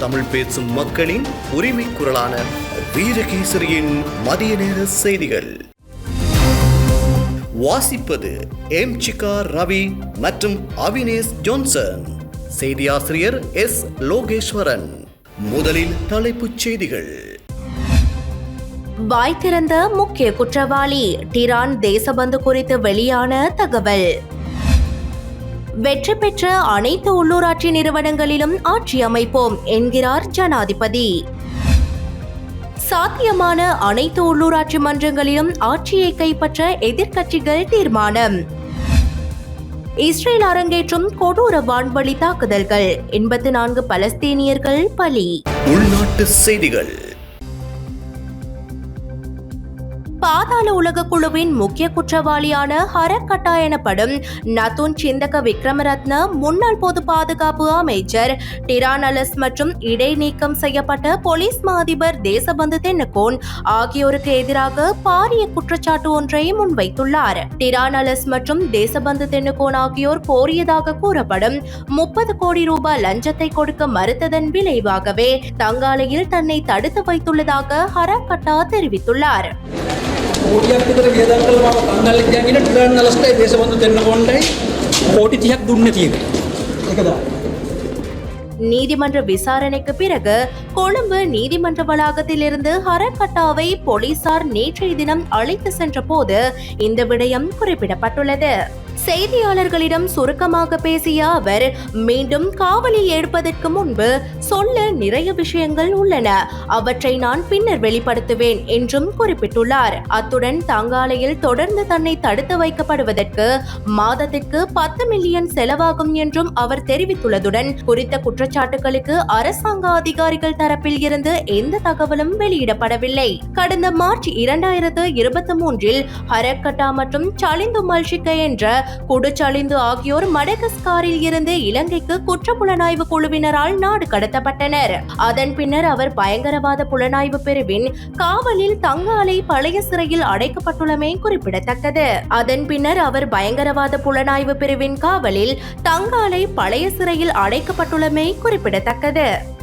தமிழ் பேசும் மக்களின் உரிமை குரலான வீரகேசரியின் மதிய நேர செய்திகள். வாசிப்பது எம் சிகா ரவி மற்றும் அவினேஷ் ஜோன்சன். செய்தியாசிரியர் எஸ் லோகேஸ்வரன். முதலில் தலைப்புச் செய்திகள். வாய் திறந்த முக்கிய குற்றவாளி டிரான் தேசபந்து குறித்து வெளியான தகவல். வெற்றி பெற்ற அனைத்து உள்ளூராட்சி நிறுவனங்களிலும் ஆட்சி அமைப்போம் என்கிறார் ஜனாதிபதி. சாத்தியமான அனைத்து உள்ளூராட்சி மன்றங்களிலும் ஆட்சியை கைப்பற்ற எதிர்க்கட்சிகள் தீர்மானம். இஸ்ரேல் அரங்கேற்றும் கொடூர வான்வழி தாக்குதல்கள் எண்பத்து நான்கு பலஸ்தீனியர்கள் பலி. உள்நாட்டு செய்திகள். பாதாள உலக குழுவின் முக்கிய குற்றவாளியான ஹரக்கட்டா எனப்படும் நதுன் சிந்தக விக்ரமரத்ன முன்னாள் பொது பாதுகாப்பு அமைச்சர் டிரானலஸ் மற்றும் இடைநீக்கம் செய்யப்பட்ட போலீஸ் மா அதிபர் தேசபந்து தென்னகோன் ஆகியோருக்கு எதிராக பாரிய குற்றச்சாட்டு ஒன்றை முன்வைத்துள்ளார். டிரானலஸ் மற்றும் தேசபந்து தென்னகோன் ஆகியோர் கோரியதாக கூறப்படும் முப்பது கோடி ரூபாய் லஞ்சத்தை கொடுக்க மறுத்ததன் விளைவாகவே தங்காலையில் தன்னை தடுத்து வைத்துள்ளதாக ஹரக்கட்டா தெரிவித்துள்ளார். කෝටියක් විතර වියදම් කළා මම කන්නල්ලෙක් ගියාගෙන ටිරාන් නලස්ටයි දේශබන්දු දෙන්න කොණ්ඩයි කෝටි 30ක් දුන්නේ තියෙක. ඒකද? நீதிமன்ற விசாரணைக்கு பிறகு கொழும்பு நீதிமன்ற வளாகத்திலிருந்து ஹரக்கட்டாவை போலீசார் நேற்றைய தினம் அழைத்து சென்ற போது இந்த விடயம் குறிப்பிடப்பட்டுள்ளது செய்தியாளர்களிடம் சுருக்கமாக பேசிய அவர் மீண்டும் காவலில் எடுப்பதற்கு முன்பு சொல்ல நிறைய விஷயங்கள் உள்ளன. அவற்றை நான் பின்னர் வெளிப்படுத்துவேன் என்றும் குறிப்பிட்டுள்ளார். அத்துடன் தங்காலையில் தொடர்ந்து தன்னை தடுத்து வைக்கப்படுவதற்கு மாதத்திற்கு பத்து மில்லியன் செலவாகும் என்றும் அவர் தெரிவித்துள்ளதுடன் குறித்த குற்றச்சாட்டுகளுக்கு அரசாங்க அதிகாரிகள் தரப்பில் இருந்து எந்த தகவலும் வெளியிடப்படவில்லை. கடந்த மார்ச் இரண்டாயிரத்து இருபத்தி மூன்றில் ஹரக்கட்டா மற்றும் சலிந்து மல்ஷிக்க என்ற குடுச்சலிந்து ஆகியோர் மடகஸ்காரில் இருந்து இலங்கைக்கு குற்ற புலனாய்வு குழுவினரால் நாடு கடத்தப்பட்டனர். அதன் பின்னர் அவர் பயங்கரவாத புலனாய்வு பிரிவின் காவலில் தங்காலை பழைய சிறையில் அடைக்கப்பட்டுள்ளமை குறிப்பிடத்தக்கது. அதன் பின்னர் அவர் பயங்கரவாத புலனாய்வு பிரிவின் காவலில் தங்காலை பழைய சிறையில் அடைக்கப்பட்டுள்ளமை குறிப்பிடத்தக்கது.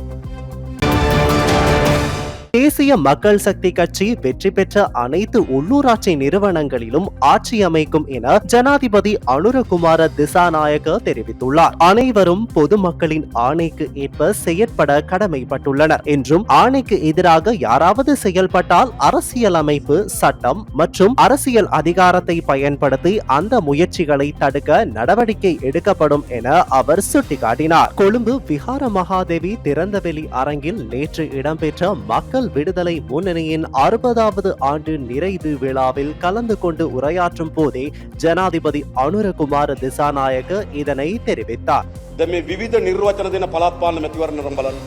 தேசிய மக்கள் சக்தி கட்சி வெற்றி பெற்ற அனைத்து உள்ளூராட்சி நிறுவனங்களிலும் ஆட்சி அமைக்கும் என ஜனாதிபதி அனுரகுமார திசாநாயக்க தெரிவித்துள்ளார். அனைவரும் பொதுமக்களின் ஆணைக்கு ஏற்ப செயற்பட கடமைப்பட்டுள்ளனர். என்றும் ஆணைக்கு எதிராக யாராவது செயல்பட்டால் அரசியல் அமைப்பு சட்டம் மற்றும் அரசியல் அதிகாரத்தை பயன்படுத்தி அந்த முயற்சிகளை தடுக்க நடவடிக்கை எடுக்கப்படும் என அவர் சுட்டிக்காட்டினார். கொழும்பு விஹார மகாதேவி திறந்தவெளி அரங்கில் நேற்று இடம்பெற்ற மக்கள் விடுதலை முன்னணியின் அறுபதாவது ஆண்டு நிறைவு விழாவில் கலந்து கொண்டு உரையாற்றும் போதே ஜனாதிபதி அனுரகுமார திசாநாயக்க இதனை தெரிவித்தார் දැන් මේ විවිධ නිර්වචන දෙන පළාත් පාලන මැතිවරණ නම් බලන්න.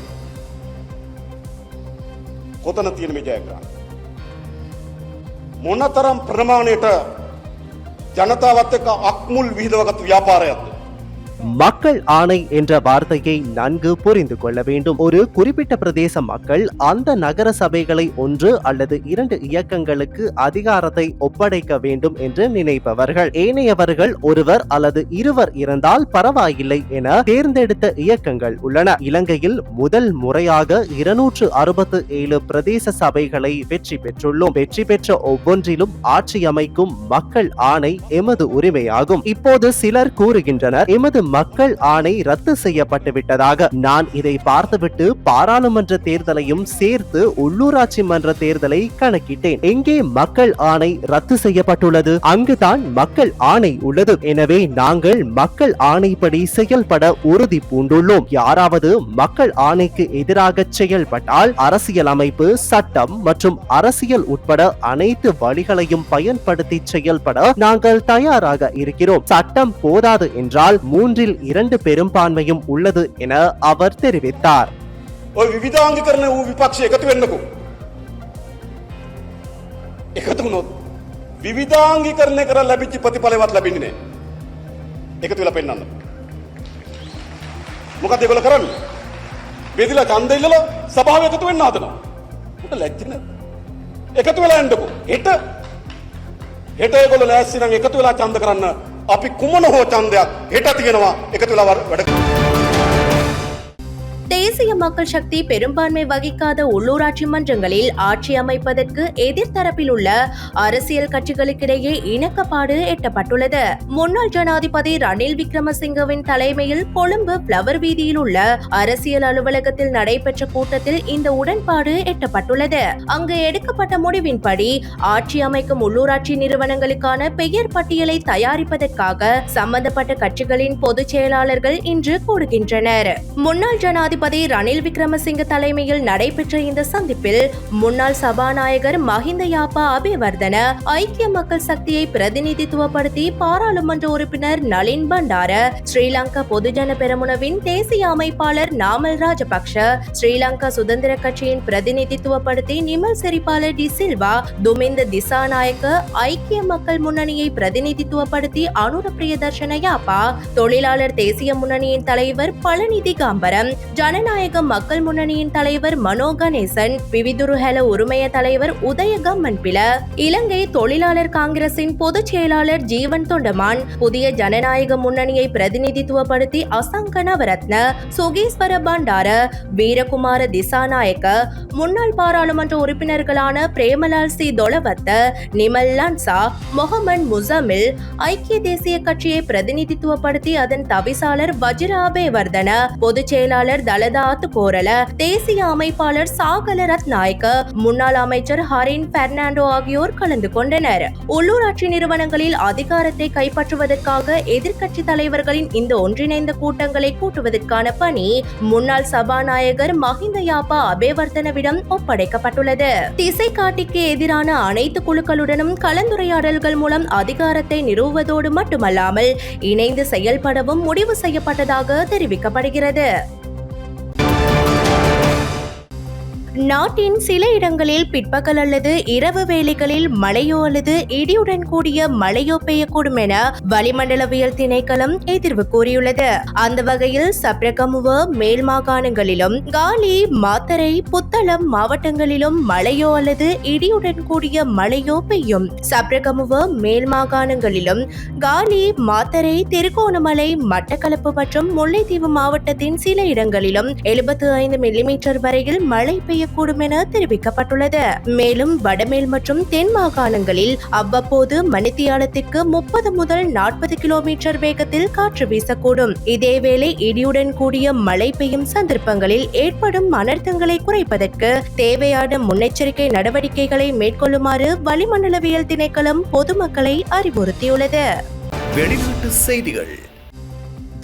කොතන තියෙන මේ ජයග්‍රහණ? මොනතරම් ප්‍රමාණයට ජනතාවත් එක්ක අක්මුල් විහිදවගත් ව්‍යාපාරයක්ද? மக்கள் ஆணை என்ற வார்த்தையை நன்கு புரிந்து கொள்ள வேண்டும். ஒரு குறிப்பிட்ட பிரதேச மக்கள் அந்த நகர சபைகளை ஒன்று அல்லது இரண்டு இயக்கங்களுக்கு அதிகாரத்தை ஒப்படைக்க வேண்டும் என்று நினைப்பவர்கள். ஏனையவர்கள் ஒருவர் அல்லது இருவர் இருந்தால் பரவாயில்லை என தேர்ந்தெடுத்த இயக்கங்கள் உள்ளன. இலங்கையில் முதல் முறையாக இருநூற்று அறுபத்து ஏழு பிரதேச சபைகளை வெற்றி பெற்றுள்ளோம். வெற்றி பெற்ற ஒவ்வொன்றிலும் ஆட்சி அமைக்கும் மக்கள் ஆணை எமது உரிமையாகும். இப்போது சிலர் கூறுகின்றனர் எமது மக்கள் ஆணை ரத்து செய்யப்பட்டுவிட்டதாக நான் இதை பார்த்துவிட்டு பாராளுமன்ற தேர்தலையும் சேர்த்து உள்ளூராட்சி மன்ற தேர்தலை கணக்கிட்டேன். எங்கே மக்கள் ஆணை ரத்து செய்யப்பட்டுள்ளது? அங்குதான் மக்கள் ஆணை உள்ளது. எனவே நாங்கள் மக்கள் ஆணைப்படி செயல்பட உறுதி பூண்டுள்ளோம். யாராவது மக்கள் ஆணைக்கு எதிராக செயல்பட்டால் அரசியல் அமைப்பு சட்டம் மற்றும் அரசியல் உட்பட அனைத்து வழிகளையும் பயன்படுத்தி செயல்பட நாங்கள் தயாராக இருக்கிறோம். சட்டம் போதாது என்றால் மூன்று மூன்றில் இரண்டு பெரும்பான்மையும் உள்ளது என அவர் தெரிவித்தார் ඔය විවිධාංගිකරණ වූ විපක්ෂය එකතු වෙන්නකෝ. එකතු වුණොත් විවිධාංගිකරණය කර ලැබිච්ච ප්‍රතිඵලවත් ලැබෙන්නේ නැහැ. එකතු වෙලා පෙන්වන්න. මොකද ඒගොල්ලෝ කරන්නේ? බෙදලා ඡන්ද ඉල්ලලා සභාව එකතු වෙන්න හදනවා. උට ලැජ්ජ නැහැ. එකතු වෙලා යන්නකෝ. හෙට හෙට ඒගොල්ලෝ ලෑස්ති නම් එකතු වෙලා ඡන්ද කරන්න අපි කුමන හෝ ඡන්දයක් හෙට තියෙනවා එකතු වෙලා වැඩ தேசிய மக்கள் சக்தி பெரும்பான்மை வகிக்காத உள்ளூராட்சி மன்றங்களில் ஆட்சி அமைப்பதற்கு எதிர்த்தரப்பில் உள்ள அரசியல் கட்சிகளுக்கிடையே இணக்கப்பாடு எட்டப்பட்டுள்ளது. முன்னாள் ஜனாதிபதி ரணில் விக்ரமசிங்கவின் தலைமையில் கொழும்பு பிளவர் வீதியில் உள்ள அரசியல் அலுவலகத்தில் நடைபெற்ற கூட்டத்தில் இந்த உடன்பாடு எட்டப்பட்டுள்ளது. அங்கு எடுக்கப்பட்ட முடிவின்படி ஆட்சி அமைக்கும் உள்ளூராட்சி நிறுவனங்களுக்கான பெயர் பட்டியலை தயாரிப்பதற்காக சம்பந்தப்பட்ட கட்சிகளின் பொதுச் செயலாளர்கள் இன்று கூடுகின்றனர். முன்னாள் ஜனாதிபதி ரணில் விக்ரமசிங்க தலைமையில் நடைபெற்ற இந்த சந்திப்பில் முன்னாள் சபாநாயகர் மஹிந்த யாப்பா அபிவர்தன ஐக்கிய மக்கள் சக்தியை பிரதிநிதித்துவப்படுத்தி பாராளுமன்ற உறுப்பினர் நளின் பண்டார ஸ்ரீலங்கா பொதுஜன பெரமுனவின் தேசிய அமைப்பாளர் நாமல் ராஜபக்ஷ ஸ்ரீலங்கா சுதந்திர கட்சியின் பிரதிநிதித்துவப்படுத்தி நிமல் செரிபால டி சில்வா துமிந்த திசாநாயக்க ஐக்கிய மக்கள் முன்னணியை பிரதிநிதித்துவப்படுத்தி அனுர பிரியதர்ஷன யாப்பா தொழிலாளர் தேசிய முன்னணியின் தலைவர் பழனி திகாம்பரம் ஜனநாயக மக்கள் முன்னணியின் தலைவர் மனோ கணேசன் விவிதுருஹல உரிமைய தலைவர் உதயகம்மன் பில இலங்கை தொழிலாளர் காங்கிரசின் பொதுச் செயலாளர் ஜீவன் தொண்டமான் புதிய ஜனநாயக முன்னணியை பிரதிநிதித்துவப்படுத்தி அசங்க நவரத்ன சுகீஸ்வர பண்டார வீரகுமார திசாநாயக்க முன்னாள் பாராளுமன்ற உறுப்பினர்களான பிரேமலால் சி. தொலவத்த நிமல் லன்சா முகமன் முசமில் ஐக்கிய தேசிய கட்சியை பிரதிநிதித்துவப்படுத்தி அதன் தவிசாளர் வஜிர வர்தன பொதுச் செயலாளர் தலதா கோரல தேசிய அமைப்பாளர் சாகல ரத்நாயக்க முன்னாள் அமைச்சர் ஹரின் பெர்னாண்டோ ஆகியோர் கலந்து கொண்டனர். உள்ளூராட்சி நிறுவனங்களில் அதிகாரத்தை கைப்பற்றுவதற்காக எதிர்க்கட்சி தலைவர்களின் இந்த ஒன்றிணைந்த கூட்டங்களை கூட்டுவதற்கான பணி முன்னாள் சபாநாயகர் மஹிந்த யாப்பா அபேவர்தனவிடம் ஒப்படைக்கப்பட்டுள்ளது. திசை காட்டிக்கு எதிரான அனைத்து குழுக்களுடனும் கலந்துரையாடல்கள் மூலம் அதிகாரத்தை நிறுவுவதோடு மட்டுமல்லாமல் இணைந்து செயல்படவும் முடிவு செய்யப்பட்டதாக தெரிவிக்கப்படுகிறது. நாட்டின் சில இடங்களில் பிற்பகல் அல்லது இரவு வேளைகளில் மழையோ அல்லது இடியுடன் கூடிய மழையோ பெய்யக்கூடும் என வளிமண்டலவியல் திணைக்களம் எதிர்வு கூறியுள்ளது. அந்த வகையில் சப்ரகமுவ மேல் மாகாணங்களிலும் காலி மாத்தரை புத்தளம் மாவட்டங்களிலும் மழையோ அல்லது இடியுடன் கூடிய மழையோ பெய்யும். சப்ரகமுவ மேல் மாகாணங்களிலும் காலி மாத்தரை திருகோணமலை மட்டக்களப்பு மற்றும் முல்லைத்தீவு மாவட்டத்தின் சில இடங்களிலும் எழுபத்து ஐந்து மில்லிமீட்டர் வரையில் மழை பெய்யக்கூடும் என தெரிவிக்கப்பட்டுள்ளது. மேலும் வடமேல் மற்றும் தென் மாகாணங்களில் அவ்வப்போது மணித்தியாலத்திற்கு முப்பது முதல் நாற்பது கிலோமீட்டர் வேகத்தில் காற்று வீசக்கூடும். இதேவேளை இடியுடன் கூடிய மழை பெய்யும் சந்தர்ப்பங்களில் ஏற்படும் அனர்த்தங்களை குறைப்பதற்கு தேவையான முன்னெச்சரிக்கை நடவடிக்கைகளை மேற்கொள்ளுமாறு வளிமண்டலவியல் திணைக்களம் பொதுமக்களை அறிவுறுத்தியுள்ளது. வெளிநாட்டு செய்திகள்.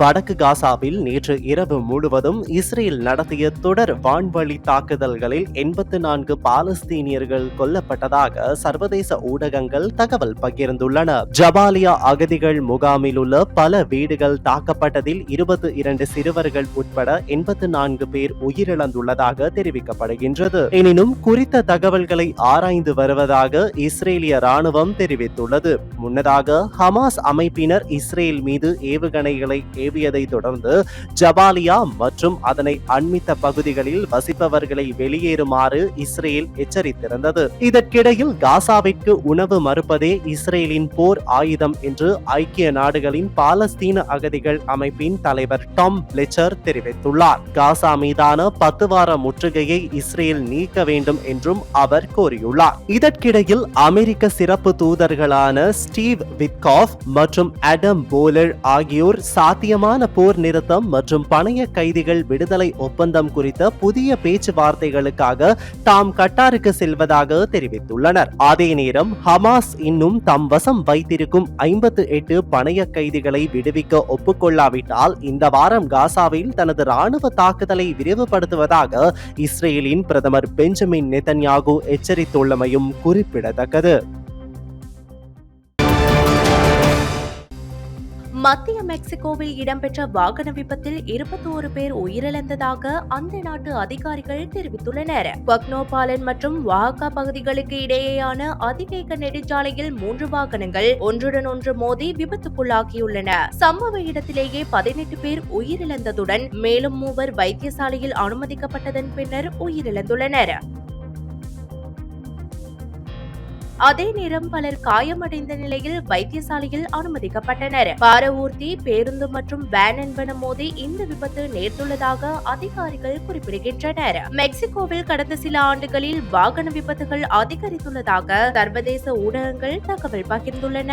வடக்கு காசாவில் நேற்று இரவு முழுவதும் இஸ்ரேல் நடத்திய தொடர் வான்வழி தாக்குதல்களில் எண்பத்து நான்கு பாலஸ்தீனியர்கள் கொல்லப்பட்டதாக சர்வதேச ஊடகங்கள் தகவல் பகிர்ந்துள்ளன. ஜபாலியா அகதிகள் முகாமில் உள்ள பல வீடுகள் தாக்கப்பட்டதில் இருபத்தி இரண்டு சிறுவர்கள் உட்பட எண்பத்து நான்கு பேர் உயிரிழந்துள்ளதாக தெரிவிக்கப்படுகின்றது. எனினும் குறித்த தகவல்களை ஆராய்ந்து வருவதாக இஸ்ரேலிய ராணுவம் தெரிவித்துள்ளது. முன்னதாக ஹமாஸ் அமைப்பினர் இஸ்ரேல் மீது ஏவுகணைகளை ஏவியதை தொடர்ந்து ஜபாலியா மற்றும் அதனை அண்மித்த பகுதிகளில் வசிப்பவர்களை வெளியேறுமாறு இஸ்ரேல் எச்சரித்திருந்தது. இதற்கிடையில் காசாவிற்கு உணவு மறுப்பதே இஸ்ரேலின் போர் ஆயுதம் என்று ஐக்கிய நாடுகளின் பாலஸ்தீன அகதிகள் அமைப்பின் தலைவர் டாம் பிளெச்சர் தெரிவித்துள்ளார். காசா மீதான பத்து வார முற்றுகையை இஸ்ரேல் நீக்க வேண்டும் என்றும் அவர் கோரியுள்ளார். இதற்கிடையில் அமெரிக்க சிறப்பு தூதர்களான ஸ்டீவ் விட்காஃப் மற்றும் அடம் போலர் ஆகியோர் சாத்தியமான போர் நிறுத்தம் மற்றும் பணைய கைதிகள் விடுதலை ஒப்பந்தம் குறித்த புதிய பேச்சுவார்த்தைகளுக்காக தாம் கட்டாருக்கு செல்வதாக தெரிவித்துள்ளனர். அதே நேரம் ஹமாஸ் இன்னும் தம் வசம் வைத்திருக்கும் ஐம்பத்து எட்டு பணைய கைதிகளை விடுவிக்க ஒப்புக்கொள்ளாவிட்டால் இந்த வாரம் காசாவில் தனது ராணுவ தாக்குதலை விரிவுபடுத்துவதாக இஸ்ரேலின் பிரதமர் பெஞ்சமின் நெதன்யாகு எச்சரித்துள்ளமையும் குறிப்பிடத்தக்கது. மத்திய மெக்சிகோவில் இடம்பெற்ற வாகன விபத்தில் இருபத்தோரு பேர் உயிரிழந்ததாக அந்த நாட்டு அதிகாரிகள் தெரிவித்துள்ளனர். பக்னோபாலன் மற்றும் வாகா பகுதிகளுக்கு இடையேயான அதிவேக நெடுஞ்சாலையில் மூன்று வாகனங்கள் ஒன்றுடன் ஒன்று மோதி விபத்துக்குள்ளாகியுள்ளன. சம்பவ இடத்திலேயே பதினெட்டு பேர் உயிரிழந்ததுடன் மேலும் மூவர் வைத்தியசாலையில் அனுமதிக்கப்பட்டதன் பின்னர் உயிரிழந்துள்ளனர். அதே நேரம் பலர் காயமடைந்த நிலையில் வைத்தியசாலையில் அனுமதிக்கப்பட்டனர். பாரவூர்த்தி பேருந்து மற்றும் வேன் என்பன மோதி இந்த விபத்து நேர்ந்துள்ளதாக அதிகாரிகள் குறிப்பிடுகின்றனர். மெக்சிகோவில் கடந்த சில ஆண்டுகளில் வாகன விபத்துகள் அதிகரித்துள்ளதாக சர்வதேச ஊடகங்கள் தகவல் பகிர்ந்துள்ளன.